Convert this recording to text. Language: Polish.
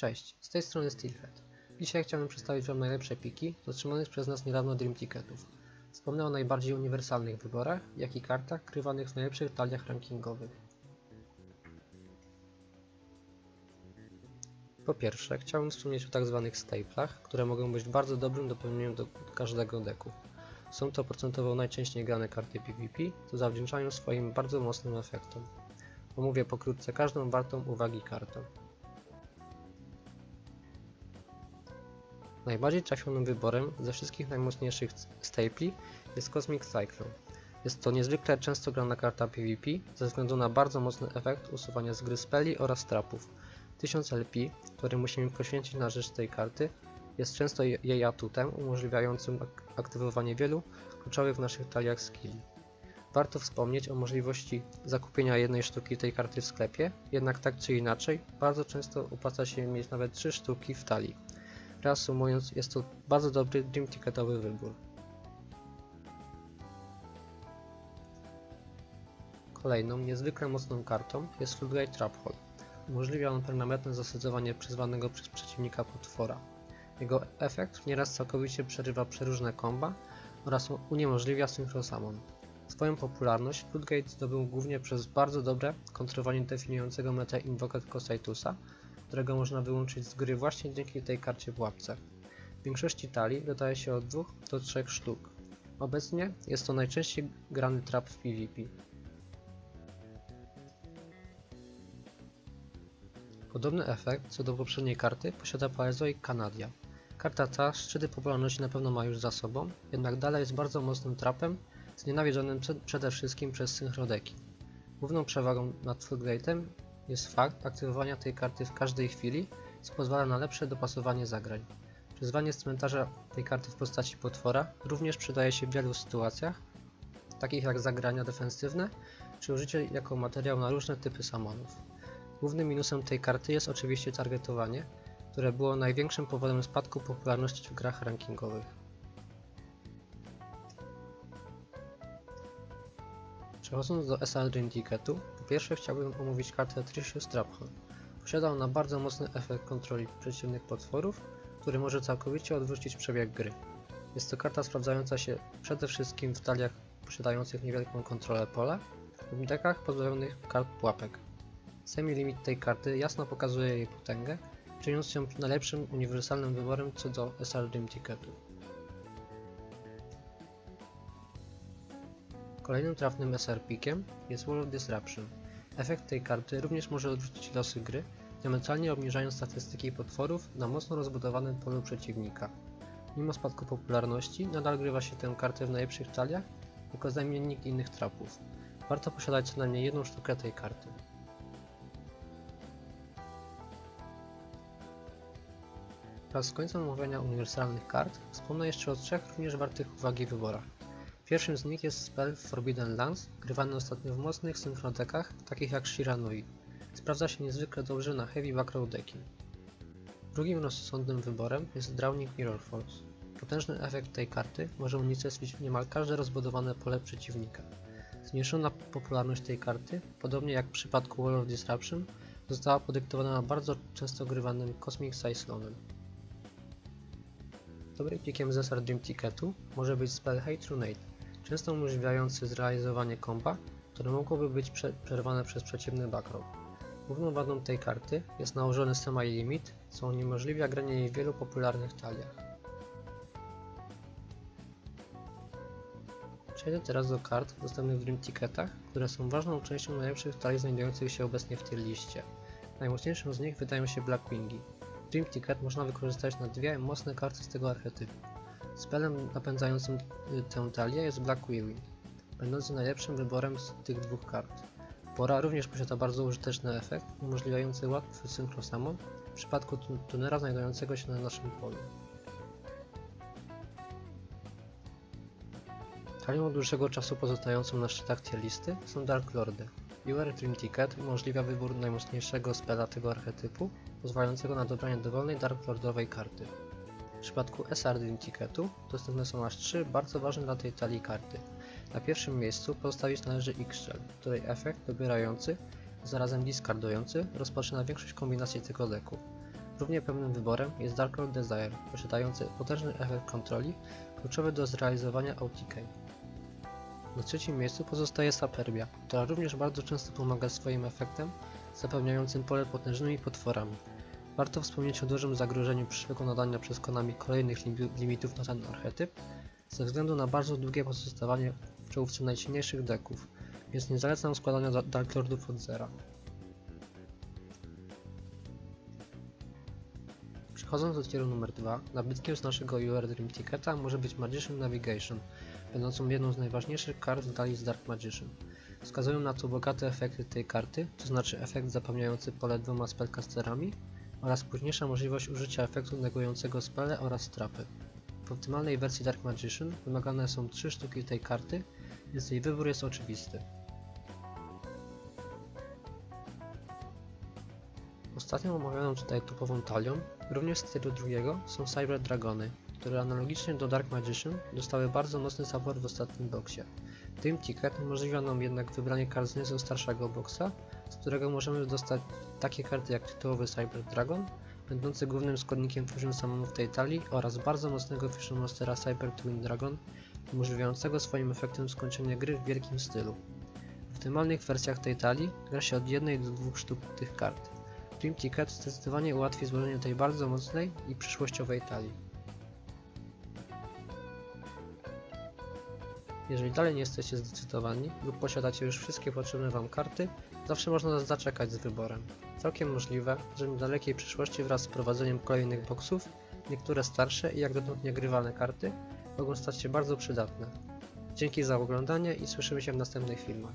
Cześć, z tej strony Steelhead. Dzisiaj chciałbym przedstawić Wam najlepsze piki z otrzymanych przez nas niedawno Dream Ticketów. Wspomnę o najbardziej uniwersalnych wyborach, jak i kartach krywanych w najlepszych taliach rankingowych. Po pierwsze, chciałbym wspomnieć o tak zwanych staplach, które mogą być bardzo dobrym dopełnieniem do każdego deku. Są to procentowo najczęściej grane karty PvP, co zawdzięczają swoim bardzo mocnym efektom. Omówię pokrótce każdą wartą uwagi kartę. Najbardziej trafionym wyborem ze wszystkich najmocniejszych stapli jest Cosmic Cyclone. Jest to niezwykle często grana karta PvP ze względu na bardzo mocny efekt usuwania z gry speli oraz trapów. 1000 LP, który musimy poświęcić na rzecz tej karty, jest często jej atutem umożliwiającym ak aktywowanie wielu kluczowych w naszych taliach skilli. Warto wspomnieć o możliwości zakupienia jednej sztuki tej karty w sklepie, jednak tak czy inaczej, bardzo często opłaca się mieć nawet 3 sztuki w talii. Reasumując, jest to bardzo dobry Dream Ticketowy wybór. Kolejną, niezwykle mocną kartą jest Floodgate Trap Hole. Umożliwia on permanentne zasadzowanie przyzwanego przez przeciwnika potwora. Jego efekt nieraz całkowicie przerywa przeróżne komba oraz uniemożliwia Synchro Summon. Swoją popularność Floodgate zdobył głównie przez bardzo dobre kontrolowanie definiującego metę Invocat Cosaitusa, którego można wyłączyć z gry właśnie dzięki tej karcie w łapce. W większości talii dodaje się od 2 do 3 sztuk. Obecnie jest to najczęściej grany trap w PvP. Podobny efekt co do poprzedniej karty posiada Paleozoic Canadia. Karta ta szczyty popularności na pewno ma już za sobą, jednak dalej jest bardzo mocnym trapem, znienawidzonym przede wszystkim przez synchrodeki. Główną przewagą nad Floodgate'em jest fakt aktywowania tej karty w każdej chwili, co pozwala na lepsze dopasowanie zagrań. Przyzwanie z cmentarza tej karty w postaci potwora również przydaje się w wielu sytuacjach, takich jak zagrania defensywne, czy użycie jako materiał na różne typy samonów. Głównym minusem tej karty jest oczywiście targetowanie, które było największym powodem spadku popularności w grach rankingowych. Przechodząc do SR Ticketu, po pierwsze chciałbym omówić kartę Tricius Traphole. Posiada ona bardzo mocny efekt kontroli przeciwnych potworów, który może całkowicie odwrócić przebieg gry. Jest to karta sprawdzająca się przede wszystkim w taliach posiadających niewielką kontrolę pola lub dekach pozbawionych kart pułapek. Semi-limit tej karty jasno pokazuje jej potęgę, czyniąc ją najlepszym uniwersalnym wyborem co do SR Dream Ticketu. Kolejnym trafnym SR pikiem jest of Disruption. Efekt tej karty również może odwrócić losy gry, diametralnie obniżając statystyki potworów na mocno rozbudowanym polu przeciwnika. Mimo spadku popularności, nadal grywa się tę kartę w najlepszych taliach jako zamiennik innych trapów. Warto posiadać co najmniej jedną sztukę tej karty. Wraz z końcem omawiania uniwersalnych kart wspomnę jeszcze o trzech również wartych uwagi wyborach. Pierwszym z nich jest spell Forbidden Lands, grywany ostatnio w mocnych synchrodekach, takich jak Shiranui. Sprawdza się niezwykle dobrze na heavy backrow decki. Drugim rozsądnym wyborem jest Drowning Mirror Force. Potężny efekt tej karty może unicestwić niemal każde rozbudowane pole przeciwnika. Zmniejszona popularność tej karty, podobnie jak w przypadku Wall of Disruption, została podyktowana bardzo często grywanym Cosmic Cyclonem. Dobrym pikiem z SR Dream Ticketu może być spell Hate Runate, często umożliwiający zrealizowanie komba, które mogłoby być prze przerwane przez przeciwny backrow. Główną wadą tej karty jest nałożony semi-limit, co uniemożliwia granie jej w wielu popularnych taliach. Przejdę teraz do kart dostępnych w Dream Ticketach, które są ważną częścią najlepszych talii znajdujących się obecnie w tier liście. Najmocniejszą z nich wydają się Blackwingi. Dream Ticket można wykorzystać na dwie mocne karty z tego archetypu. Spelem napędzającym tę talię jest Black Weaving, będący najlepszym wyborem z tych dwóch kart. Pora również posiada bardzo użyteczny efekt, umożliwiający łatwy synchro summon w przypadku tunera znajdującego się na naszym polu. Talią od dłuższego czasu pozostającą na szczytach tier listy są Dark Lordy. UR Dream Ticket umożliwia wybór najmocniejszego spela tego archetypu, pozwalającego na dobranie dowolnej Dark Lordowej karty. W przypadku SR Ticketu dostępne są aż trzy bardzo ważne dla tej talii karty. Na pierwszym miejscu pozostawić należy X-Shell, której efekt dobierający, zarazem discardujący rozpoczyna większość kombinacji tego deku. Równie pewnym wyborem jest Dark Lord Desire, posiadający potężny efekt kontroli, kluczowy do zrealizowania OTK. Na trzecim miejscu pozostaje Saperbia, która również bardzo często pomaga swoim efektem, zapełniającym pole potężnymi potworami. Warto wspomnieć o dużym zagrożeniu przyszłego nadania przez Konami kolejnych limi- limitów na ten archetyp, ze względu na bardzo długie pozostawanie w czołówce najsilniejszych deków, więc nie zalecam składania da- Dark Lordów od zera. Przechodząc do tieru numer 2, nabytkiem z naszego UR Dream Ticketa może być Magician Navigation, będącą jedną z najważniejszych kart w dali z Dark Magician. Wskazują na to bogate efekty tej karty, to znaczy efekt zapełniający pole dwoma spellcasterami oraz późniejsza możliwość użycia efektu negującego spele oraz trapy. W optymalnej wersji Dark Magician wymagane są 3 sztuki tej karty, więc jej wybór jest oczywisty. Ostatnią omawianą tutaj topową talią, również z tier drugiego, są Cyber Dragony, które analogicznie do Dark Magician dostały bardzo mocny support w ostatnim boksie. Tym ticket umożliwia nam jednak wybranie kart z nieco starszego boksa, z którego możemy dostać takie karty jak tytułowy Cyber Dragon, będący głównym składnikiem Fusion Summonów tej talii oraz bardzo mocnego Fusion Monstera Cyber Twin Dragon, umożliwiającego swoim efektem skończenie gry w wielkim stylu. W optymalnych wersjach tej talii gra się od jednej do dwóch sztuk tych kart. Dream Ticket zdecydowanie ułatwi złożenie tej bardzo mocnej i przyszłościowej talii. Jeżeli dalej nie jesteście zdecydowani lub posiadacie już wszystkie potrzebne Wam karty, zawsze można zaczekać z wyborem. Całkiem możliwe, że w dalekiej przyszłości wraz z prowadzeniem kolejnych boksów, niektóre starsze i jak dotąd niegrywalne karty mogą stać się bardzo przydatne. Dzięki za oglądanie i słyszymy się w następnych filmach.